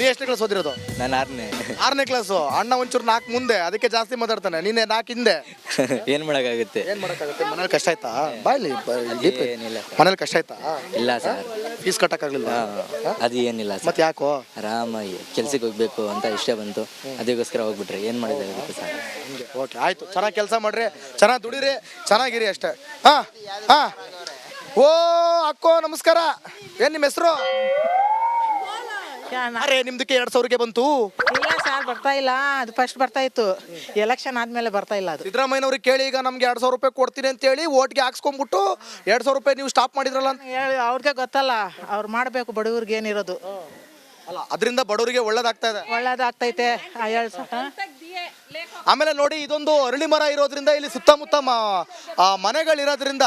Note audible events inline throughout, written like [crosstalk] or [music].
ನೀ ಎಷ್ಟನೇ ಕ್ಲಾಸ್ ಓದಿರೋದು? ನಾನು ಆರನೇ. ಆರನೇ ಕ್ಲಾಸು ಅಣ್ಣ ಒಂಚೂರು ನಾಲ್ಕು ಮುಂದೆ ಅದಕ್ಕೆ ಜಾಸ್ತಿ ಮಾತಾಡ್ತಾನೆ. ನೀನೆ ನಾಲ್ಕು ಹಿಂದೆ. [laughs] ಏನು ಮಾಡೋಕ್ಕಾಗುತ್ತೆ? ಏನ್ ಮಾಡಕ್ಕಾಗುತ್ತೆ? ಮನೇಲಿ ಕಷ್ಟ ಆಯ್ತಾ? ಬಾಯ್ಲಿ ಡೀಪ್ ಏನಿಲ್ಲ ಮನೇಲಿ ಕಷ್ಟ ಆಯ್ತಾ? ಇಲ್ಲ ಸರ್. ಫೀಸ್ ಕಟ್ಟಕ್ಕಾಗ್ಲಿಲ್ಲ ಅದು ಏನಿಲ್ಲ ಸರ್. ಮತ್ತೆ ಯಾಕೋ? ಆರಾಮಾಗಿ ಕೆಲ್ಸಕ್ಕೆ ಹೋಗ್ಬೇಕು ಅಂತ ಇಷ್ಟ ಬಂತು. ಅದಕ್ಕೋಸ್ಕರ ಹೋಗ್ಬಿಟ್ರೆ. ಏನು ಮಾಡೋದಾಗುತ್ತೆ ಸರ್? ಓಕೆ ಆಯ್ತು. ಚೆನ್ನಾಗಿ ಕೆಲಸ ಮಾಡ್ರಿ. ಚೆನ್ನಾಗಿ ದುಡಿರಿ. ಚೆನ್ನಾಗಿರಿ ಅಷ್ಟೇ. ಹಾ ಹಾ. ಓ ಅಕ್ಕೋ ನಮಸ್ಕಾರ. ಏನ್ ನಿಮ್ಮ ಹೆಸರು? ಅರೆ ನಿಮ್ದಕ್ಕೆ ಎರಡ್ ಸಾವಿರಕ್ಕೆ ಬಂತು? ಇಲ್ಲ ಸರ್ ಬರ್ತಾ ಇಲ್ಲ. ಅದು ಫಸ್ಟ್ ಬರ್ತಾ ಇತ್ತು. ಎಲೆಕ್ಷನ್ ಆದ್ಮೇಲೆ ಬರ್ತಾ ಇಲ್ಲ ಅದು. ಸಿದ್ದರಾಮಯ್ಯನವ್ರಿಗೆ ಕೇಳಿ ಈಗ ನಮ್ಗೆ ಎರಡ್ ಸಾವಿರ ರೂಪಾಯಿ ಕೊಡ್ತೀನಿ ಅಂತ ಹೇಳಿ ಓಟ್ಗೆ ಹಾಕ್ಸ್ಕೊಂಡ್ಬಿಟ್ಟು ಎರಡ್ ಸಾವಿರ ರೂಪಾಯಿ ನೀವು ಸ್ಟಾಪ್ ಮಾಡಿದ್ರಲ್ಲ ಅಂತ. ಹೇಳಿ ಅವ್ರಿಗೆ ಗೊತ್ತಲ್ಲ. ಅವ್ರು ಮಾಡಬೇಕು ಬಡವ್ರಿಗೆ ಏನಿರೋದು. ಅಲ್ಲ ಅದರಿಂದ ಬಡವರಿಗೆ ಒಳ್ಳೇದಾಗ್ತಾ ಇದೆ. ಒಳ್ಳೇದಾಗ್ತೈತೆ. ಆ ಹೇಳ್? ಆಮೇಲೆ ನೋಡಿ ಇದೊಂದು ಅರಳಿ ಮರ ಇರೋದ್ರಿಂದ ಇಲ್ಲಿ ಸುತ್ತಮುತ್ತ ಮನೆಗಳಿರೋದ್ರಿಂದ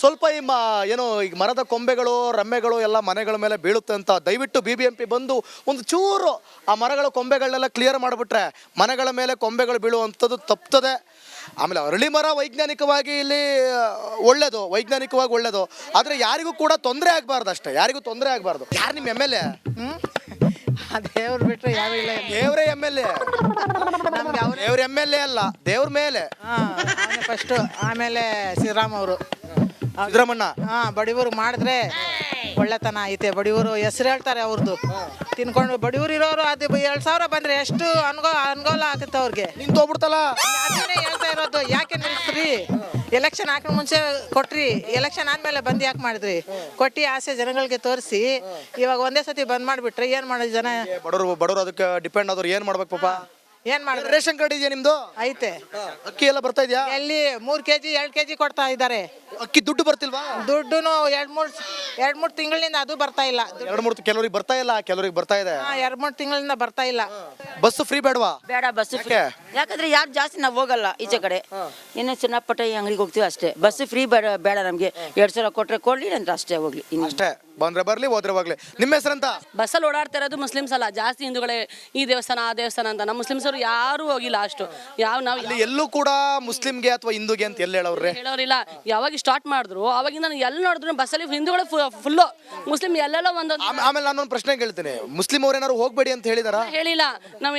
ಸ್ವಲ್ಪ ಈ ಮ, ಏನು ಈಗ ಮರದ ಕೊಂಬೆಗಳು, ರಮ್ಮೆಗಳು ಎಲ್ಲ ಮನೆಗಳ ಮೇಲೆ ಬೀಳುತ್ತೆ ಅಂತ ದಯವಿಟ್ಟು ಬಿ ಬಿ ಎಂ ಪಿ ಬಂದು ಒಂದು ಚೂರು ಆ ಮರಗಳ ಕೊಂಬೆಗಳನ್ನೆಲ್ಲ ಕ್ಲಿಯರ್ ಮಾಡಿಬಿಟ್ರೆ ಮನೆಗಳ ಮೇಲೆ ಕೊಂಬೆಗಳು ಬೀಳುವಂಥದ್ದು ತಪ್ತದೆ. ಆಮೇಲೆ ಅರಳಿ ಮರ ವೈಜ್ಞಾನಿಕವಾಗಿ ಇಲ್ಲಿ ಒಳ್ಳೇದು, ವೈಜ್ಞಾನಿಕವಾಗಿ ಒಳ್ಳೇದು. ಆದರೆ ಯಾರಿಗೂ ಕೂಡ ತೊಂದರೆ ಆಗಬಾರ್ದು ಅಷ್ಟೇ ಯಾರಿಗೂ ತೊಂದರೆ ಆಗಬಾರ್ದು. ಯಾರು ನಿಮ್ಮ ಎಂ ಎಲ್ ಎ ದೇವ್ರು ಬಿಟ್ರೆ ಯಾವ ಇಲ್ಲ ದೇವರೇ ಎಂ ಎಲ್ ಎ. ನಮ್ಗೆ ಅವ್ರು ದೇವ್ರ ಎಂ ಎಲ್ ಎ ಅಲ್ಲ ದೇವ್ರ ಮೇಲೆ. ಹಾಂ ಫಸ್ಟು ಆಮೇಲೆ ಶ್ರೀರಾಮ್ ಅವರು. ಸಿದ್ದರಾಮಣ್ಣ ಹಾಂ ಬಡಿವರು ಮಾಡಿದ್ರೆ ಒಳ್ಳೆತನ ಐತೆ. ಬಡಿವರು ಹೆಸರು ಹೇಳ್ತಾರೆ ಅವ್ರದ್ದು ತಿನ್ಕೊಂಡು ಬಡಿವರು ಇರೋರು ಅದು ಎರಡು ಸಾವಿರ ಬಂದ್ರೆ ಎಷ್ಟು ಅನ್ಗೋ ಅನ್ಗೋಲ ಆಗುತ್ತೆ ಅವ್ರಿಗೆ. ನಿಂತೋಗ್ಬಿಡ್ತಲ್ಲ ಹೇಳ್ತಾ ಇರೋದು. ಯಾಕೆ ನಿಲ್ಲಿಸ್ರಿ ಎಲೆಕ್ಷನ್ ಹಾಕೋ ಮುಂಚೆ ಕೊಟ್ರಿ. ಎಲೆಕ್ಷನ್ ಆದ್ಮೇಲೆ ಬಂದ್ ಯಾಕೆ ಮಾಡಿದ್ರಿ? ಕೊಟ್ಟಿ ಆಸೆ ಜನಗಳಿಗೆ ತೋರಿಸಿ. ಇವಾಗ ಒಂದೇ ಸತಿ ಬಂದ್ ಮಾಡ್ಬಿಟ್ರೆ ಏನ್ ಮಾಡೋದು ಜನ? ಬಡವರು ಬಡವರು ಅದಕ್ಕೆ ಡಿಪೆಂಡ್ ಆದವ್ರು ಏನ್ ಮಾಡ್ಬೇಕು ಪಾಪ? ಏನ್ ಮಾಡಿದ್ರೆ ರೇಷನ್ ಕಾರ್ಡ್ ಇದೆಯಾ ನಿಮ್ದು? ಐತೆ. ಅಕ್ಕಿ ಎಲ್ಲ ಬರ್ತಾ ಇದೆಯಾ? ಎಲ್ಲಿ ಮೂರ್ ಕೆಜಿ ಎರಡ್ ಕೆಜಿ ಕೊಡ್ತಾ ಇದ್ದಾರೆ. ಅಕ್ಕಿ ದುಡ್ಡು ಬರ್ತಿಲ್ವಾ? ದುಡ್ಡು ಎರಡ್ ಮೂರ್ ಎರಡ್ ಮೂರ್ ತಿಂಗಳಿಂದ ಅದು ಬರ್ತಾ ಇಲ್ಲ. ಎರಡು ಮೂರು ಕೆಲವರಿಗೆ ಬರ್ತಾ ಇಲ್ಲ ಕೆಲವರಿಗೆ ಬರ್ತಾ ಇದೆ. ಹಾ, ಎರಡ್ ಮೂರ್ ತಿಂಗಳಿಂದ ಬರ್ತಾ ಇಲ್ಲ. ಬಸ್ ಫ್ರೀ ಬೇಡವಾ? ಬೇಡ ಬಸ್ ಯಾಕೆ? ಯಾಕಂದ್ರೆ ಯಾರು ಜಾಸ್ತಿ ನಾವು ಹೋಗಲ್ಲ ಈಚೆ ಕಡೆ. ಇನ್ನು ಚಿನ್ನಪಟ್ಟ ಅಂಗಡಿಗೆ ಹೋಗ್ತೀವಿ ಅಷ್ಟೇ. ಬಸ್ ಫ್ರೀ ಬೇಡ ಬೇಡ ನಮಗೆ. ಎರಡ್ ಸಾವಿರ ಕೊಟ್ರೆ ಕೊಡ್ಲಿ ಅಂತ ಅಷ್ಟೇ ಹೋಗ್ಲಿ. ಇನ್ನು ಅಷ್ಟೇ. ಬಂದ್ರೆ ಬರ್ಲಿ ಹೋದ್ರೆ ಹೋಗ್ಲಿ. ನಿಮ್ಮ ಹೆಸರಂತ? ಬಸ್ಸಲ್ಲಿ ಓಡಾಡ್ತಾ ಇರೋದು ಮುಸ್ಲಿಮ್ಸ್ ಅಲ್ಲ ಜಾಸ್ತಿ ಹಿಂದೂಗಳೇ ಈ ದೇವಸ್ಥಾನ ಆ ದೇವಸ್ಥಾನ ಅಂತ. ನಮ್ಮ ಮುಸ್ಲಿಮ್ಸ್ ಅವರು ಯಾರು ಹೋಗಿಲ್ಲ ಅಷ್ಟು. ಯಾವ ನಾವು ಇಲ್ಲಿ ಎಲ್ಲೂ ಕೂಡ ಮುಸ್ಲಿಂಗೆ ಅಥವಾ ಹಿಂದೂಗೆ ಅಂತ ಎಲ್ಲಿ ಹೇಳವ್ರೆ ಹೇಳೋರಿಲ್ಲ. ಯಾವಾಗ ಸ್ಟಾರ್ಟ್ ಮಾಡಿದ್ರು ಅವಾಗಿಂದ ನಾನು ಎಲ್ಲಿ ನೋಡಿದ್ರು ಬಸ್ಸಲ್ಲಿ ಹಿಂದೂಗಳು ಫುಲ್ಲು ಮುಸ್ಲಿಂ ಎಲ್ಲೆಲ್ಲ ಒಂದೊಂದು ಆಮೇ- ಆಮೇಲೆ ನಾನೊಂದು ಪ್ರಶ್ನೆ ಕೇಳ್ತೀನಿ. ಮುಸ್ಲಿಂ ಅವ್ರು ಏನಾರು ಹೋಗ್ಬೇಡಿ ಅಂತ ಹೇಳಿದಾರ? ಹೇಳಿಲ್ಲ. ನಾವು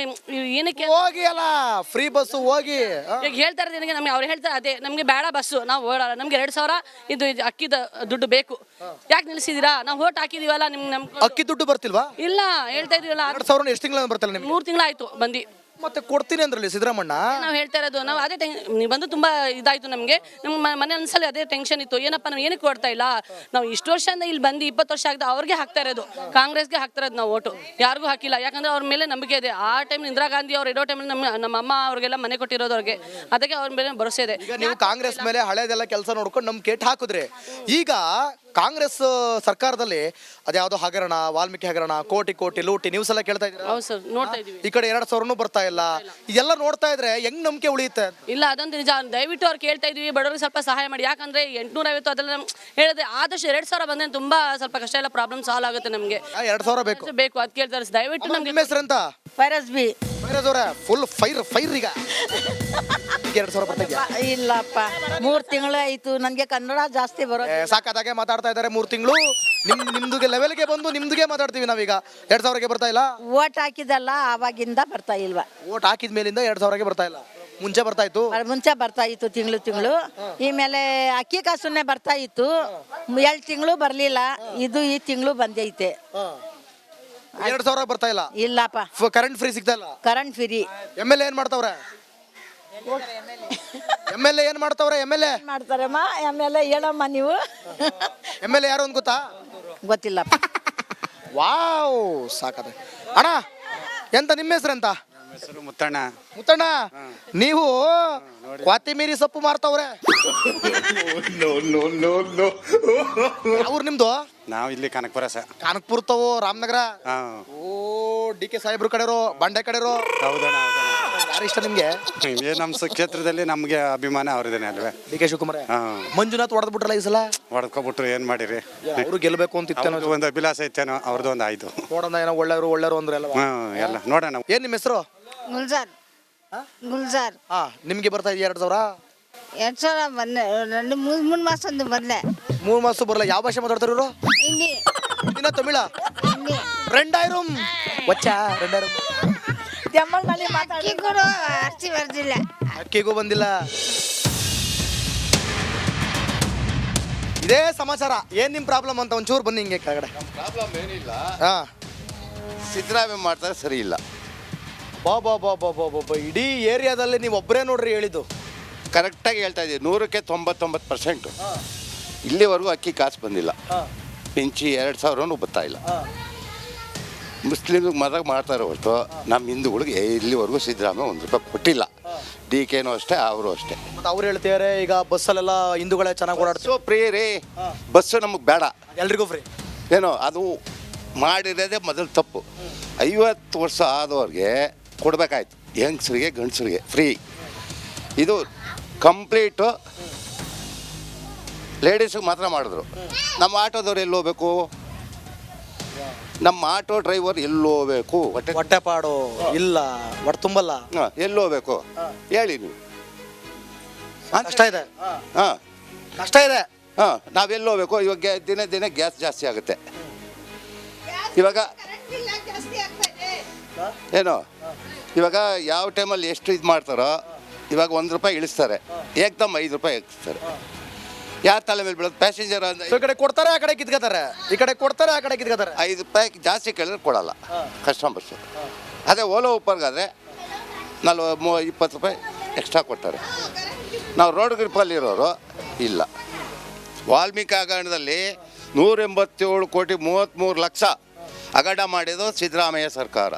ಏನಕ್ಕೆ ಹೋಗಿ ಅಲ್ಲ ಫ್ರೀ ಬಸ್ ಹೋಗಿ ಆ. ಈಗ ಹೇಳ್ತಾ ಇರೋದು ನನಗೆ ನಮಗೆ ಅವ್ರು ಹೇಳ್ತಾರೆ ಅದೇ ನಮಗೆ ಬೇಡ ಬಸ್ಸು ನಾವು ಓಡಾಡ ನಮ್ಗೆ ಎರಡು ಸಾವಿರ ಇದು ಇದು ಅಕ್ಕಿದ ದುಡ್ಡು ಬೇಕು. ಯಾಕೆ ನಿಲ್ಸಿದ್ದೀರಾ ನಾವು ಓಟ್ ಹಾಕಿದೀವಲ್ಲ ನಿಮ್ಗೆ ನಮ್ಗೆ ಅಕ್ಕಿ ದುಡ್ಡು ಬರ್ತಿಲ್ವಾ? ಇಲ್ಲ ಹೇಳ್ತಾ ಇದೀವಲ್ಲ ಎರಡ್ ಸಾವಿರ ಎಷ್ಟು ತಿಂಗಳ ಬರ್ತಲ್ಲ ನಿಮ್ಗೆ? ಮೂರು ತಿಂಗಳಾಯ್ತು ಬಂದು. ಮತ್ತೆ ಕೊಡ್ತೀನಿ ಅಂದ್ರಲ್ಲಿ ಸಿದ್ದರಾಮಣ್ಣ? ನಾವು ಹೇಳ್ತಾ ಇರೋದು ನಾವು ಅದೇ ಟೆನ್ ನೀವು ಬಂದು ತುಂಬಾ ಇದಾಯ್ತು ನಮಗೆ. ನಮ್ಮ ಮನೆ ಅನ್ಸಲ್ಲಿ ಅದೇ ಟೆನ್ಷನ್ ಇತ್ತು. ಏನಪ್ಪ ನಾವು ಏನಕ್ಕೆ ಕೊಡ್ತಾ ಇಲ್ಲ? ನಾವು ಇಷ್ಟು ವರ್ಷದಿಂದ ಇಲ್ಲಿ ಬಂದು ಇಪ್ಪತ್ತು ವರ್ಷ ಆಗಿದೆ ಅವ್ರಿಗೆ ಹಾಕ್ತಾ ಇರೋದು. ಕಾಂಗ್ರೆಸ್ಗೆ ಹಾಕ್ತಾ ಇರೋದು ನಾವು ಓಟು ಯಾರಿಗೂ ಹಾಕಿಲ್ಲ. ಯಾಕಂದ್ರೆ ಅವ್ರ ಮೇಲೆ ನಂಬಿಕೆ ಇದೆ. ಆ ಟೈಮ್ ಇಂದಿರಾ ಗಾಂಧಿ ಅವ್ರು ಇರೋ ಟೈಮ್ ನಮ್ಮ ನಮ್ಮ ಅಮ್ಮ ಅವ್ರಿಗೆಲ್ಲ ಮನೆ ಕೊಟ್ಟಿರೋದು ಅವ್ರಿಗೆ. ಅದಕ್ಕೆ ಅವ್ರ ಮೇಲೆ ಭರೋಸೆ ಇದೆ. ಈಗ ನೀವು ಕಾಂಗ್ರೆಸ್ ಮೇಲೆ ಹಳೇದೆಲ್ಲ ಕೆಲಸ ನೋಡ್ಕೊಂಡು ನಮ್ಗೆ ಕೇಟ್ ಹಾಕಿದ್ರೆ ಈಗ ಕಾಂಗ್ರೆಸ್ ಸರ್ಕಾರದಲ್ಲಿ ಅದ್ಯಾವುದೋ ಹಗರಣ ವಾಲ್ಮೀಕಿ ಹಗರಣ ಕೋಟಿ ಕೋಟಿ ಲೂಟಿ ನ್ಯೂಸ್ ಎಲ್ಲ ಕೇಳ್ತಾ ಇದ್ದೀರಾ? ಹೌದು ಸರ್ ನೋಡ್ತಾ ಇದೀವಿ ಈ ಕಡೆ ಎರಡ್ ಸಾವಿರನೂ ಬರ್ತಾ ಇಲ್ಲ. ಇದೆಲ್ಲ ನೋಡ್ತಾ ಇದ್ರೆ ಹೆಂಗ್ ನಂಬಿಕೆ ಉಳಿಯುತ್ತೆ? ಇಲ್ಲ ಅದೊಂದು ನಿಜ. ದಯವಿಟ್ಟು ಅವ್ರು ಕೇಳ್ತಾ ಇದೀವಿ ಬಡವರಿಗೆ ಸ್ವಲ್ಪ ಸಹಾಯ ಮಾಡಿ. ಯಾಕಂದ್ರೆ ಎಂಟ್ನೂರ ಐವತ್ತು ಅದೆಲ್ಲ ಹೇಳಿದ್ರೆ ಆದಷ್ಟು ಎರಡ್ ಸಾವಿರ ಬಂದ್ರೆ ತುಂಬಾ ಸ್ವಲ್ಪ ಕಷ್ಟ ಎಲ್ಲ ಪ್ರಾಬ್ಲಮ್ ಸಾಲ್ವ್ ಆಗುತ್ತೆ ನಮಗೆ. ಆ, ಎರಡ್ ಸಾವಿರ ಬೇಕು. ಬೇಕು ಅದ್ ಕೇಳ್ತಾರೆ ದಯವಿಟ್ಟು ನಮ್ಗೆ ನಿಮ್ಮ ಹೆಸರಂತ ಫೈರಸ್ ಬಿ. ಅವರ ಫುಲ್ ಫೈರ್ ಫೈರ್ ಈಗ. ಈಗ ಎರಡ್ ಸಾವಿರ ಬರ್ತಾ ಇದೆಯಾ? ಇಲ್ಲಪ್ಪ ಮೂರು ತಿಂಗಳು ಆಯ್ತು. ನನಗೆ ಕನ್ನಡ ಜಾಸ್ತಿ ಬರೋ ಏ, ಸಾಕಾದಾಗೆ ಮಾತಾಡ್ತಾ ಇದ್ದಾರೆ ಮೂರ್ ತಿಂಗಳು. ನಿಮ್ ನಿಮ್ದುಗೆ ಲೆವೆಲ್ಗೆ ಬಂದು ನಿಮ್ದುಗೆ ಮಾತಾಡ್ತೀವಿ ನಾವೀಗ. ಎರಡ್ ಸಾವಿರಕ್ಕೆ ಬರ್ತಾ ಇಲ್ಲ? ಓಟ್ ಹಾಕಿದಲ್ಲ ಆವಾಗಿಂದ ಬರ್ತಾ ಇಲ್ವಾ? ಓಟ್ ಹಾಕಿದ ಮೇಲಿಂದ ಎರಡ್ ಸಾವಿರಕ್ಕೆ ಬರ್ತಾ ಇಲ್ಲ. ಮುಂಚೆ ಬರ್ತಾ ಇತ್ತು. ಮುಂಚೆ ಬರ್ತಾ ಇತ್ತು ತಿಂಗಳು ತಿಂಗಳು. ಈ ಮೇಲೆ ಅಕ್ಕಿ ಕಾಸುನ್ನೇ ಬರ್ತಾ ಇತ್ತು. ಎರಡು ತಿಂಗಳು ಬರಲಿಲ್ಲ. ಇದು ಈ ತಿಂಗಳು ಬಂದೈತೆ. ಎರಡ್ ಸಾವಿರ ಬರ್ತಾ ಇಲ್ಲ? ಇಲ್ಲಪ್ಪ. ಕರೆಂಟ್ ಫ್ರೀ ಸಿಗ್ತಾ ಇಲ್ಲ? ಕರೆಂಟ್ ಫ್ರೀ ಎಂ ಎಲ್ ಏನ್ ಮಾಡ್ತಾವ್ರೆ? ಎಂ ಎಲ್ ಎ ಏನ್ ಮಾಡ್ತಾವ್ರೆ ಎಂ ಎಲ್ ಎ ಮಾಡ್ತಾರಮ್ಮ? ಆಮೇಲೆ ಹೇಳಮ್ಮ ನೀವು? ಎಂ ಎಲ್ ಎ ಯಾರು ಅಂತ ಗೊತ್ತಾ? ಗೊತ್ತಿಲ್ಲ ವಾವ್ ಸಾಕದೆ. ಅಣ್ಣ ಎಂತ ನಿಮ್ಮ ಹೆಸರೆಂತ ಹೆಸರು ಮುತ್ತಣ್ಣ. ಮುತ್ತಣ್ಣ ನೀವು ಕೊತ್ತಿಮೀರಿ ಸೊಪ್ಪು ಮಾರ್ತಾವ್ರೆ. ಅವ್ರು [laughs] ನಿಮ್ದು? ನಾವು ಇಲ್ಲಿ ಕನಕಪುರ ಸರ್. ಕಾನಕ್ಪುರ್ ತವು ರಾಮನಗರ. ಹಾಂ. ಓ ಡಿ ಕೆ ಸಾಹೇಬ್ರು ಕಡೆರೋ ಬಂಡೆ ಕಡೆರೋ ಹೌದಣ್ಣ ಹೌದಣ್ಣ. ಯಾರು ಇಷ್ಟ ನಿಮ್ಗೆ? ಏ ನಮ್ಮ ಸ- ಕ್ಷೇತ್ರದಲ್ಲಿ ನಮಗೆ ಅಭಿಮಾನ ಅವ್ರದೇನೆ ಅಲ್ವೇ? ಡಿ ಕೆ ಶಿವಕುಮಾರ್ ಮಂಜುನಾಥ್ ಮಂಜುನಾಥ್ ಹೊಡೆದ್ಬಿಟ್ರಲ್ಲ ಈ ಸಲ? ಹೊಡ್ಕೊಬಿಟ್ರು ಏನು ಮಾಡಿರಿ? ಅವರು ಗೆಲ್ಬೇಕು ಅಂತ ಇತ್ತೇನೋ ಅವ್ರದ್ದು ಒಂದು ಅಭಿಲಾಷ ಇತ್ತೇನೋ ಅವ್ರದ್ದು ಒಂದು ಆಯ್ತು. ನೋಡೋಣ ಏನೋ ಒಳ್ಳೆಯವರು ಒಳ್ಳೆಯವರು ಅಂದ್ರೆ ಅಲ್ವಾ? ಹಾಂ ಎಲ್ಲ ನೋಡೋಣ. ಏನ್ ನಿಮ್ಮ ಹೆಸರು? ಗುಲ್ಜಾರ್. ಗುಲ್ಜಾರ್. ಹಾ ನಿಮ್ಗೆ ಬರ್ತಾ ಇದೆಯಾ ಎರಡು ಸಾವಿರ? ಎರಡು ಸಾವಿರ ಮೊನ್ನೆ రెండు ಮೂರು ಮೂರು ಮಾಸ ಒಂದು ಮೂರು ಮಾಸ ಬರಲ್ಲ ಯಾವ ಭಾಷೆ ಮಾತಾಡ್ತಾರೆ ಇವರು? ಇನ್ನ ತಮಿಳ? ವಚ್ಚಾ ಅಕ್ಕಿಗೂ ಬಂದಿಲ್ಲ. ಇದೇ ಸಮಾಚಾರ. ಏನ್ ನಿಮ್ ಪ್ರಾಬ್ಲಮ್ ಅಂತ ಒಂಚೂರು ಬನ್ನಿ ಹಿಂಗೆ ಕೆಳಗಡೆ. ಪ್ರಾಬ್ಲಮ್ ಏನಿಲ್ಲ. ಮಾಡ್ತಾರೆ ಸರಿ ಇಲ್ಲ. ಬಾ ಬಾ ಬಾ ಬಾ ಬಾ ಬಾ ಬಾ. ಇಡೀ ಏರಿಯಾದಲ್ಲಿ ನೀವು ಒಬ್ಬರೇ ನೋಡ್ರಿ ಹೇಳಿದ್ದು. ಕರೆಕ್ಟಾಗಿ ಹೇಳ್ತಾ ಇದ್ದೀವಿ. ನೂರಕ್ಕೆ ತೊಂಬತ್ತೊಂಬತ್ತು ಪರ್ಸೆಂಟು ಇಲ್ಲಿವರೆಗೂ ಅಕ್ಕಿ ಕಾಸು ಬಂದಿಲ್ಲ. ಪಿಂಚಿ ಎರಡು ಸಾವಿರನೂ ಬರ್ತಾ ಇಲ್ಲ. ಮುಸ್ಲಿಮ್ಗೆ ಮದಾಗ ಮಾಡ್ತಾರೆ ಹೊರತು ನಮ್ಮ ಹಿಂದೂಗಳಿಗೆ ಇಲ್ಲಿವರೆಗೂ ಸಿದ್ದರಾಮಯ್ಯ ಒಂದು ರೂಪಾಯಿ ಕೊಟ್ಟಿಲ್ಲ. ಡಿ ಕೆನೂ ಅಷ್ಟೇ ಅವರು ಅಷ್ಟೇ. ಮತ್ತೆ ಅವ್ರು ಹೇಳ್ತಿದ್ದಾರೆ ಈಗ ಬಸ್ಸಲ್ಲೆಲ್ಲ ಹಿಂದೂಗಳೇ ಚೆನ್ನಾಗಿ ಓಡಾಡ್ತೀವಿ ಫ್ರೀ ರೀ. ಬಸ್ಸು ನಮಗೆ ಬೇಡ. ಎಲ್ರಿಗೂ ಫ್ರೀ ಏನೋ ಅದು ಮಾಡಿರೋದೇ ಮೊದಲು ತಪ್ಪು. ಐವತ್ತು ವರ್ಷ ಆದವ್ರಿಗೆ ಕೊಡಬೇಕಾಯ್ತು. ಹೆಂಗಸರಿಗೆ ಗಂಡಸರಿಗೆ ಫ್ರೀ ಇದು ಕಂಪ್ಲೀಟು ಲೇಡೀಸಿಗೆ ಮಾತ್ರ ಮಾಡಿದ್ರು. ನಮ್ಮ ಆಟೋದವ್ರು ಎಲ್ಲಿ ಹೋಗ್ಬೇಕು? ನಮ್ಮ ಆಟೋ ಡ್ರೈವರ್ ಎಲ್ಲಿ ಹೋಗ್ಬೇಕು? ಹೊಟ್ಟೆ ಹೊಟ್ಟೆಪಾಡು ಇಲ್ಲ ಹೊಟ್ಟೆ ತುಂಬಲ್ಲ. ಹಾಂ ಎಲ್ಲಿ ಹೋಗ್ಬೇಕು? ಹೇಳಿ ನೀವು. ಕಷ್ಟ ಇದೆ. ಹಾಂ. ಕಷ್ಟ ಇದೆ. ಹಾಂ ನಾವೆಲ್ಲಿ ಹೋಗ್ಬೇಕು? ಇವಾಗ ದಿನೇ ದಿನೇ ದಿನ ಗ್ಯಾಸ್ ಜಾಸ್ತಿ ಆಗುತ್ತೆ. ಇವಾಗ ಏನು? ಇವಾಗ ಯಾವ ಟೈಮಲ್ಲಿ ಎಷ್ಟು ಇದು ಮಾಡ್ತಾರೋ ಇವಾಗ ಒಂದು ರೂಪಾಯಿ ಇಳಿಸ್ತಾರೆ. ಏಕ್ದಮ್ ಐದು ರೂಪಾಯಿ ಇಳಿಸ್ತಾರೆ ಯಾರ ತಲೆ ಮೇಲೆ ಬೀಳೋದು ಪ್ಯಾಸೆಂಜರ್ ಸೊ ಅಂದ್ರೆ ಈ ಕಡೆ ಕೊಡ್ತಾರೆ ಆ ಕಡೆ ಕಿತ್ಕೋತಾರೆ. ಈ ಕಡೆ ಕೊಡ್ತಾರೆ ಆ ಕಡೆ ಕಿತ್ಕೋತಾರೆ. ಐದು ರೂಪಾಯಿ ಜಾಸ್ತಿ ಕೇಳಿದ್ರೆ ಕೊಡಲ್ಲ. ಕಸ್ಟಮರ್ಸ್ ಅದೇ ಓಲೋ ಉಪ್ಪರ್ಗಾದ್ರೆ ನಲ್ವ ಮೂ ಇಪ್ಪತ್ತು ರೂಪಾಯಿ ಎಕ್ಸ್ಟ್ರಾ ಕೊಡ್ತಾರೆ. ನಾವು ರೋಡ್ ಗ್ರಿಪ್ಪಲ್ಲಿರೋರು ಇಲ್ಲ. ವಾಲ್ಮೀಕಿ ಹಗರಣದಲ್ಲಿ ನೂರ ಎಂಬತ್ತೇಳು ಕೋಟಿ ಮೂವತ್ತ್ಮೂರು ಲಕ್ಷ ಹಗರಣ ಮಾಡಿದ್ದು ಸಿದ್ದರಾಮಯ್ಯ ಸರ್ಕಾರ.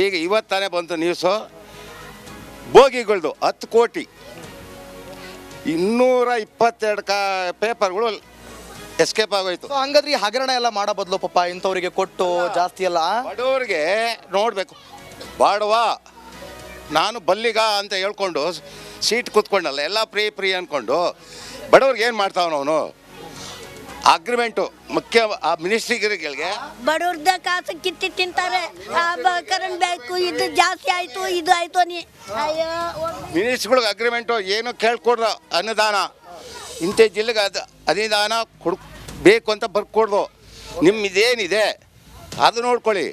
ಈಗ ಇವತ್ತಾನೆ ಬಂತು ನ್ಯೂಸು ಬೋಗಿಗಳ್ದು ಹತ್ತು ಕೋಟಿ ಇನ್ನೂರ ಇಪ್ಪತ್ತೆರಡು ಕಾ ಪೇಪರ್ಗಳು ಎಸ್ಕೇಪ್ ಆಗೋಯ್ತು. ಹಂಗಾದ್ರೆ ಈ ಹಗರಣ ಎಲ್ಲ ಮಾಡೋ ಬದಲು ಪಾಪ ಇಂಥವ್ರಿಗೆ ಕೊಟ್ಟು ಜಾಸ್ತಿ ಎಲ್ಲ? ಬಡವರಿಗೆ ನೋಡಬೇಕು. ಬಾಡುವ ನಾನು ಬಲ್ಲಿಗ ಅಂತ ಹೇಳ್ಕೊಂಡು ಸೀಟ್ ಕೂತ್ಕೊಂಡಲ್ಲ ಎಲ್ಲ ಪ್ರೀ ಪ್ರೀ ಅಂದ್ಕೊಂಡು ಬಡವ್ರಿಗೆ ಏನು ಮಾಡ್ತಾವನವನು? ಅಗ್ರಿಮೆಂಟು ಮುಖ್ಯ ಆ ಮಿನಿಸ್ಟ್ರಿಗಳಿಗೆ ಬಡವ್ರದ ಕಾಸು ಕಿತ್ತಿ ತಿಂತಾರೆ. ಕರೆಂಟ್ ಬೇಕು ಇದು ಜಾಸ್ತಿ ಆಯ್ತು ಇದು ಆಯ್ತು ನೀ ಅಯ್ಯೋ. ಮಿನಿಸ್ಟ್ರಿಗಳಿಗೆ ಅಗ್ರಿಮೆಂಟು ಏನು ಕೇಳ್ಕೊಡ್ರು ಅನುದಾನ. ಇಂಥ ಜಿಲ್ಲೆಗೆ ಅದು ಅನುದಾನ ಕೊಡ್ ಬೇಕು ಅಂತ ಬರ್ಕೊಡ್ದು ನಿಮ್ಮ ಇದೇನಿದೆ ಅದು ನೋಡ್ಕೊಳ್ಳಿ.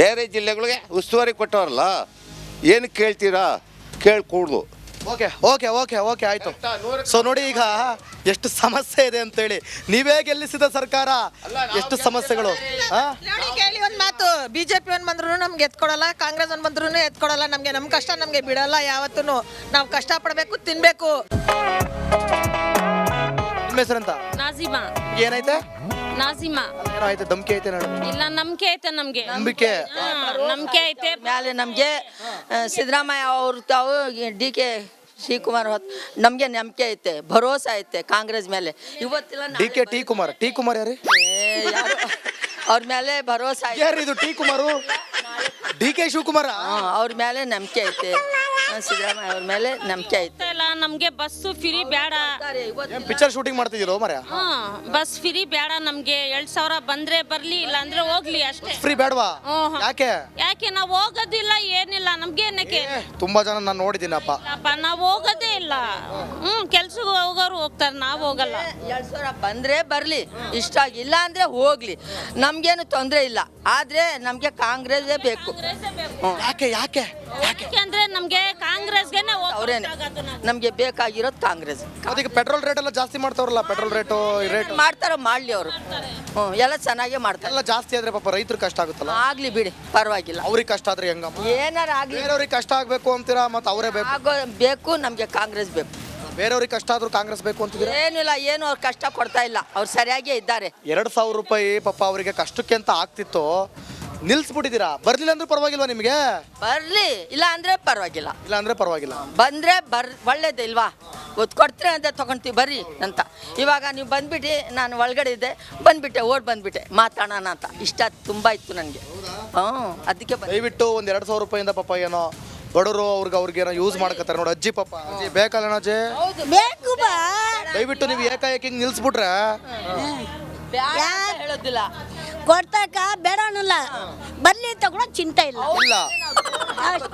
ಬೇರೆ ಜಿಲ್ಲೆಗಳಿಗೆ ಉಸ್ತುವಾರಿ ಕೊಟ್ಟವ್ರಲ್ಲ ಏನು ಕೇಳ್ತೀರಾ? ಕೇಳ್ಕೊಡ್ದು ಓಕೆ ಓಕೆ ಓಕೆ ಓಕೆ ಆಯ್ತು. ಸೊ ನೋಡಿ ಈಗ ಎಷ್ಟು ಸಮಸ್ಯೆ ಇದೆ ಅಂತೇಳಿ. ನೀವೇ ಗೆಲ್ಲಿಸಿದ ಸರ್ಕಾರ ಎಷ್ಟು ಸಮಸ್ಯೆಗಳು? ಕೇಳಿ ಒಂದು ಮಾತು. ಬಿಜೆಪಿ ಒಂದು ಬಂದ್ರು ನಮ್ಗೆ ಎತ್ಕೊಡಲ್ಲ ಕಾಂಗ್ರೆಸ್ ಒಂದು ಬಂದ್ರು ಎತ್ಕೊಡಲ್ಲ ನಮ್ಗೆ ನಮ್ ಕಷ್ಟ ನಮಗೆ ಬಿಡಲ್ಲ ಯಾವತ್ತೂ ನಾವು ಕಷ್ಟ ಪಡ್ಬೇಕು ತಿನ್ಬೇಕು. ನಿಮ್ಮ ಹೆಸರಂತ? ನಾಜಿಮಾ ಏನೈತೆ ನಾಜಿಮಾ ಧಮ್ಕಿ ಐತೆ ನೋಡು. ಇಲ್ಲ ನಂಬಿಕೆ ಐತೆ ನಮ್ಗೆ. ನಂಬಿಕೆ ನಂಬಿಕೆ ಐತೆ. ಮೇಲೆ ನಮಗೆ ಸಿದ್ದರಾಮಯ್ಯ ಅವ್ರು ತಾವು ಡಿ ಕೆ ಶಿವಕುಮಾರ್ ಹೊತ್ತು ನಮಗೆ ನಂಬಿಕೆ ಐತೆ ಭರೋಸೆ ಐತೆ ಕಾಂಗ್ರೆಸ್ ಮೇಲೆ. ಇವತ್ತಿಲ್ಲ D K T Kumar T Kumar ಯಾರು? ಅವ್ರ ಮೇಲೆ ಭರೋಸೆ ಐತೆ. ಯಾರು ಇದು T Kumar D K Shivakumar? ಅವ್ರ ಮೇಲೆ ನಂಬಿಕೆ ಐತೆ. ಸಿದ್ದರಾಮಯ್ಯ ಅವ್ರ ಮೇಲೆ ನಂಬಿಕೆ ಐತೆ. ಇಲ್ಲ ನಮ್ಗೆ ಬಸ್ಸು ಫ್ರೀ ಬೇಡ. ಏನ್ ಪಿಕ್ಚರ್ ಶೂಟಿಂಗ್ ಮಾಡ್ತಿದ್ದೀರೋ ಮರ್ಯ ಹಾ ಬಸ್ ಫ್ರೀ ಬೇಡ ನಮ್ಗೆ. ಎರಡ್ ಸಾವಿರ ಬಂದ್ರೆ ಬರ್ಲಿ ಇಲ್ಲ ಅಂದ್ರೆ ಹೋಗ್ಲಿ ಅಷ್ಟೇ. ಫ್ರೀ ಬೇಡವಾ? ಹ್ಮ್. ಯಾಕೆ? ಯಾಕೆ? ನಾವ್ ಹೋಗೋದಿಲ್ಲ ನಮ್ಗೆ ಏನಕ್ಕೆ? ತುಂಬಾ ಜನ ನಾನು ನೋಡಿದ್ದೀನಪ್ಪ. ಅಪ್ಪ ನಾವ್ ಹೋಗೋದೇ ಇಲ್ಲ. ಹ್ಮ್ ಕೆಲ್ಸಕ್ಕೆ ಹೋಗೋರು ಹೋಗ್ತಾರೆ ನಾವ್ ಹೋಗಲ್ಲ. ಎರಡು ಸಾವಿರ ಬಂದರೆ ಬರಲಿ ಇಷ್ಟ ಆಗಿಲ್ಲ ಅಂದ್ರೆ ಹೋಗ್ಲಿ. ನಮ್ಗೇನು ತೊಂದರೆ ಇಲ್ಲ. ಆದ್ರೆ ನಮಗೆ ಕಾಂಗ್ರೆಸ್ ಬೇಕು. ಯಾಕೆ ಯಾಕೆ ಯಾಕೆಂದ್ರೆ ನಮ್ಗೆ ಕಾಂಗ್ರೆಸ್ಗೆನೆ ಅವರೇನೆ. ನಮಗೆ. ಬೇಕಾಗಿರೋದು ಕಾಂಗ್ರೆಸ್. ಅದಕ್ಕೆ ಪೆಟ್ರೋಲ್ ರೇಟ್ ಎಲ್ಲ ಜಾಸ್ತಿ ಮಾಡ್ತಾವ್ರಲ್ಲ ಪೆಟ್ರೋಲ್ ರೇಟು ರೇಟ್ ಮಾಡ್ತಾರ ಮಾಡ್ಲಿ ಅವರು. ಹ್ಮ್ ಎಲ್ಲ ಚೆನ್ನಾಗೇ ಮಾಡ್ತಾರೆ. ಎಲ್ಲ ಜಾಸ್ತಿ ಆದ್ರೆ ಪಾಪ ರೈತರು ಕಷ್ಟ ಆಗುತ್ತಲ್ಲ? ಆಗಲಿ ಬಿಡಿ ಪರವಾಗಿಲ್ಲ. ಅವ್ರಿಗೆ ಕಷ್ಟ ಆದ್ರೆ ಹೆಂಗ ಏನಾರ ಆಗಲಿ ಬೇರೆಯವ್ರಿಗೆ ಕಷ್ಟ ಆಗ್ಬೇಕು ಅಂತೀರಾ ಮತ್ತೆ ಅವರೇ ಬೇಕು? ಆಗೋ ಬೇಕು ನಮಗೆ ಕಾಂಗ್ರೆಸ್ ಬೇಕು. ಬೇರೆಯವ್ರಿಗೆ ಕಷ್ಟ ಆದ್ರೂ ಕಾಂಗ್ರೆಸ್ ಬೇಕು ಅಂತಿದ್ರೆ ಏನಿಲ್ಲ ಏನು ಅವ್ರು ಕಷ್ಟ ಕೊಡ್ತಾ ಇಲ್ಲ. ಅವ್ರು ಸರಿಯಾಗೇ ಇದ್ದಾರೆ. ಎರಡು ಸಾವಿರ ರೂಪಾಯಿ ಪಾಪ ಅವರಿಗೆ ಕಷ್ಟಕ್ಕೆ ಅಂತ ಆಗ್ತಿತ್ತು ನಿಲ್ಸ್ಬಿಟ್ಟಿದ್ದೀರಾ? ಬರ್ಲಿಲ್ಲ ಅಂದ್ರೆ ಪರವಾಗಿಲ್ವಾ ನಿಮಗೆ? ಬರಲಿ ಇಲ್ಲ ಅಂದ್ರೆ ಪರವಾಗಿಲ್ಲ. ಇಲ್ಲ ಅಂದ್ರೆ ಪರವಾಗಿಲ್ಲ. ಬಂದ್ರೆ ಬರ್ ಒಳ್ಳೇದು ಇಲ್ವಾ? ಒತ್ತು ಕೊಡ್ತೀನಿ ಅಂತ ತಗೊಂತೀವಿ ಬರ್ರಿ ಅಂತ. ಇವಾಗ ನೀವು ಬಂದ್ಬಿಟ್ಟು ನಾನು ಒಳಗಡೆ ಇದ್ದೆ ಬಂದ್ಬಿಟ್ಟೆ ಓಡ್ ಬಂದ್ಬಿಟ್ಟೆ ಮಾತಾಡೋಣ ಅಂತ. ಇಷ್ಟ ತುಂಬ ಇತ್ತು ನನಗೆ ಹ್ಞೂ ಅದಕ್ಕೆ ಬಂದೆ. ದಯವಿಟ್ಟು ಒಂದ್ ಎರಡ್ ಸಾವಿರ ರೂಪಾಯಿಂದ ಪಾಪ ಏನೋ ಬಡವರು ಅವ್ರಿಗೆ ಅವ್ರಿಗೆ ಏನೋ ಯೂಸ್ ಮಾಡ್ಕೊತಾರೆ ನೋಡಿ ಅಜ್ಜಿ ಪಾಪ. ಅಜ್ಜಿ ಬೇಕಲ್ಲ ಅಜ್ಜಿ? ಬೇಕು ಬಾ. ದಯವಿಟ್ಟು ನೀವು ಏಕಾಏಕಿ ಹಿಂಗ್ ನಿಲ್ಸ್ಬಿಟ್ರೆ ಅಂತ ಹೇಳೋದಿಲ್ಲ. ಕೊಡ್ತಾಕ ಬೇಡ ಅನ್ನಲ್ಲ. ಬರ್ಲಿ ಕೂಡ ಚಿಂತೆ ಇಲ್ಲ.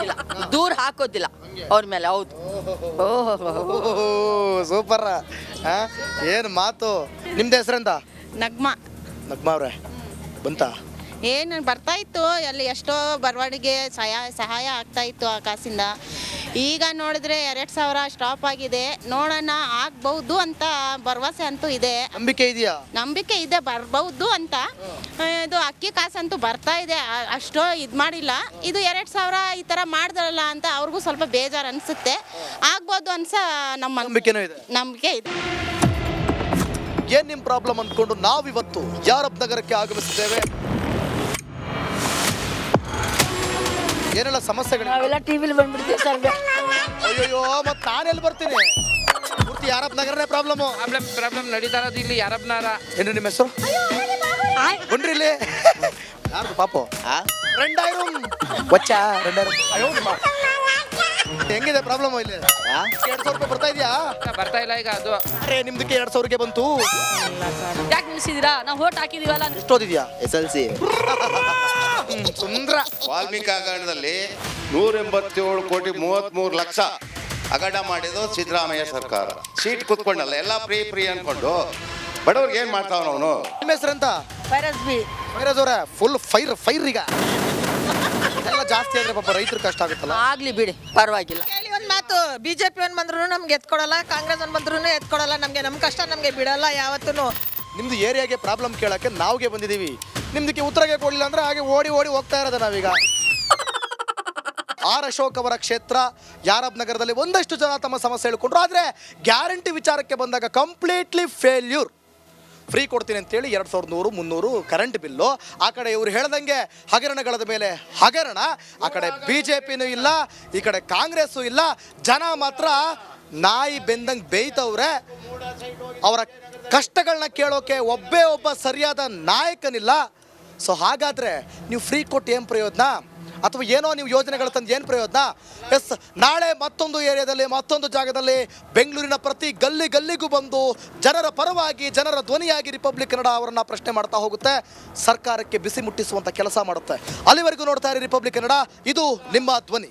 ಇಲ್ಲ. ದೂರ ಹಾಕೋದಿಲ್ಲ. ಅವ್ರ ಮೇಲೆ ಹೌದು. ಓಹೋ ಸೂಪರ್. ಏನು ಮಾತು? ನಿಮ್ದು ಹೆಸರೆಂತ ನಗ್ಮ. ನಗ್ಮ ಅವ್ರೆ. ಬಂತ? ಏನು ಬರ್ತಾ ಇತ್ತು ಅಲ್ಲಿ ಎಷ್ಟೋ ಬರವಣಿಗೆ ಸಹಾಯ ಸಹಾಯ ಆಗ್ತಾ ಇತ್ತು ಆ ಕಾಸಿಂದ ಈಗ ನೋಡಿದ್ರೆ ಎರಡು ಸಾವಿರ ಸ್ಟಾಪ್ ಆಗಿದೆ. ನೋಡೋಣ ಆಗ್ಬಹುದು ಅಂತ ಭರವಸೆ ಅಂತೂ ಇದೆ. ನಂಬಿಕೆ ಇದೆಯಾ? ನಂಬಿಕೆ ಇದೆ ಬರ್ಬಹುದು ಅಂತ. ಇದು ಅಕ್ಕಿ ಕಾಸಂತೂ ಬರ್ತಾ ಇದೆ. ಅಷ್ಟೋ ಇದು ಮಾಡಿಲ್ಲ. ಇದು ಎರಡು ಸಾವಿರ ಈ ತರ ಮಾಡಿದ್ರಲ್ಲ ಅಂತ ಅವ್ರಿಗೂ ಸ್ವಲ್ಪ ಬೇಜಾರು ಅನ್ಸುತ್ತೆ. ಆಗ್ಬೋದು ಅನ್ಸ ನಮ್ಮ ನಂಬಿಕೆನೂ ಇದೆ. ನಂಬಿಕೆ ಇದೆ. ಏನ್ ನಿಮ್ ಪ್ರಾಬ್ಲಮ್ ಅಂದ್ಕೊಂಡು ನಾವಿವತ್ತು ಯಾರಬ್ ನಗರಕ್ಕೆ ಆಗಮಿಸಿದ್ದೇವೆ ಏನೆಲ್ಲ ಸಮಸ್ಯೆಗಳು ನಾವೆಲ್ಲ ಟಿವಿಲಿ ಬಂದ್ಬಿಡ್ತೀವಿ ಸರ್. ಅಯ್ಯೋ ಮತ್ ನಾನೆಲ್ಲಿ ಬರ್ತೀನಿ? ಪೂರ್ತಿ ಯಾರಬ್ ನಗರನೇ ಪ್ರಾಬ್ಲಮ್ ಪ್ರಾಬ್ಲಮ್ ಪ್ರಾಬ್ಲಮ್ ನಡೀತಾ ಇರೋದು ಇಲ್ಲಿ ಯಾರಪ್ಪನಾರ ಏನು ನಿಮ್ಮ ಹೆಸರು? ಬನ್ರಿ ಇಲ್ಲಿ. ಯಾರು ಪಾಪು? ರೆಂಡಾಯಿರಂ. ವಚ್ಚ. ರೆಂಡಾಯಿರಂ. ಅಯ್ಯೋ ಹೆಂಗಿದೆ ಪ್ರಾಬ್ಲಮ್ ಇಲ್ಲಿ? ಎರಡ್ ಸಾವಿರ ರೂಪಾಯಿ ಬರ್ತಾ ಇದೆಯಾ? ಬರ್ತಾ ಇಲ್ಲ ಈಗ ಅದು. ಅರೆ ನಿಮ್ದಕ್ಕೆ ಎರಡ್ ಸಾವಿರಕ್ಕೆ ಬಂತು. ಯಾಕೆ ನಿಲ್ಸಿದೀರಾ ನಾವು ಹೋಟ್ ಹಾಕಿದೀವಲ್ಲ ಎಷ್ಟೋದಿದ್ಯಾ? S L C. [laughs] ಸುಂದ್ರ ವಾಲ್ಮೀಕಿ ಹಗರಣದಲ್ಲಿ ನೂರ ಎಂಬತ್ತೇಳು ಕೋಟಿ ಮೂವತ್ತ್ಮೂರು ಲಕ್ಷ ಅಗಡ ಮಾಡಿದ್ದು ಸಿದ್ದರಾಮಯ್ಯ ಸರ್ಕಾರ. ಸೀಟ್ ಕುತ್ಕೊಂಡಲ್ಲ ಎಲ್ಲ ಫ್ರೀ ಫ್ರೀ ಅನ್ಕೊಂಡು ಬಡವ್ರಿಗೆ ಏನು ಮಾಡ್ತಾವ ಅವನು? ನಿಮ್ಮ ಹೆಸರೆಂತ ಫೈರಸ್ ಬಿ ಅವರೇ ಫುಲ್ ಫೈರ್ ಫೈರ್ ಈಗ. ಎಲ್ಲ ಜಾಸ್ತಿ ಆದ್ರೆ ಪಾಪ ರೈತರು ಕಷ್ಟ ಆಗುತ್ತಲ್ಲ? ಆಗ್ಲಿ ಬಿಡಿ ಪರವಾಗಿಲ್ಲ. ಹೇಳಿ ಒಂದು ಮಾತು ಬಿಜೆಪಿ ಜೆ ಪಿ ಒಂದು ಬಂದ್ರು ನಮ್ಗೆ ಎತ್ಕೊಡಲ್ಲ ಕಾಂಗ್ರೆಸ್ ಒಂದ್ ಬಂದ್ರು ಎತ್ಕೊಡಲ್ಲ ನಮಗೆ ನಮ್ಮ ಕಷ್ಟ ನಮಗೆ ಬಿಡಲ್ಲ ಯಾವತ್ತೂ ನಿಮ್ದು ಏರಿಯಾಗೆ ಪ್ರಾಬ್ಲಮ್ ಕೇಳಕ್ಕೆ ನಾವ್ಗೆ ಬಂದಿದೀವಿ. ನಿಮ್ದಕ್ಕೆ ಉತ್ತರಗೆ ಕೊಡಲಿಲ್ಲ ಅಂದ್ರೆ ಹಾಗೆ ಓಡಿ ಓಡಿ ಹೋಗ್ತಾ ಇರೋದು ನಾವೀಗ. ಆರ್ ಅಶೋಕ್ ಅವರ ಕ್ಷೇತ್ರ ಯಾರಬ್ ನಗರದಲ್ಲಿ ಒಂದಷ್ಟು ಜನ ತಮ್ಮ ಸಮಸ್ಯೆ ಹೇಳಿಕೊಂಡ್ರು. ಆದರೆ ಗ್ಯಾರಂಟಿ ವಿಚಾರಕ್ಕೆ ಬಂದಾಗ ಕಂಪ್ಲೀಟ್ಲಿ ಫೇಲ್ಯೂರ್ ಫ್ರೀ ಕೊಡ್ತೀನಿ ಅಂತೇಳಿ ಎರಡು ಸಾವಿರದ ನೂರು, ಮುನ್ನೂರು ಕರೆಂಟ್ ಬಿಲ್ಲು. ಆ ಕಡೆ ಇವರು ಹೇಳ್ದಂಗೆ ಹಗರಣಗಳದ ಮೇಲೆ ಹಗರಣ. ಆ ಕಡೆ ಬಿ ಇಲ್ಲ, ಈ ಕಡೆ ಕಾಂಗ್ರೆಸ್ಸು ಇಲ್ಲ. ಜನ ಮಾತ್ರ ನಾಯಿ ಬೆಂದಂಗೆ ಬೇಯ್ತವ್ರೆ. ಅವರ ಕಷ್ಟಗಳನ್ನ ಕೇಳೋಕೆ ಒಬ್ಬೇ ಒಬ್ಬ ಸರಿಯಾದ ನಾಯಕನಿಲ್ಲ. ಸೊ ಹಾಗಾದರೆ ನೀವು ಫ್ರೀ ಕೊಟ್ಟು ಏನು ಪ್ರಯೋಜನ? ಅಥವಾ ಏನೋ ನೀವು ಯೋಜನೆಗಳು ತಂದು ಏನು ಪ್ರಯೋಜನ? ಎಸ್ ನಾಳೆ ಮತ್ತೊಂದು ಏರಿಯಾದಲ್ಲಿ, ಮತ್ತೊಂದು ಜಾಗದಲ್ಲಿ ಬೆಂಗಳೂರಿನ ಪ್ರತಿ ಗಲ್ಲಿ ಗಲ್ಲಿಗೂ ಬಂದು ಜನರ ಪರವಾಗಿ, ಜನರ ಧ್ವನಿಯಾಗಿ ರಿಪಬ್ಲಿಕ್ ಕನ್ನಡ ಅವರನ್ನು ಪ್ರಶ್ನೆ ಮಾಡ್ತಾ ಹೋಗುತ್ತೆ. ಸರ್ಕಾರಕ್ಕೆ ಬಿಸಿ ಮುಟ್ಟಿಸುವಂಥ ಕೆಲಸ ಮಾಡುತ್ತೆ. ಅಲ್ಲಿವರೆಗೂ ನೋಡ್ತಾ ಇರಿ ರಿಪಬ್ಲಿಕ್ ಕನ್ನಡ ಇದು ನಿಮ್ಮ ಧ್ವನಿ.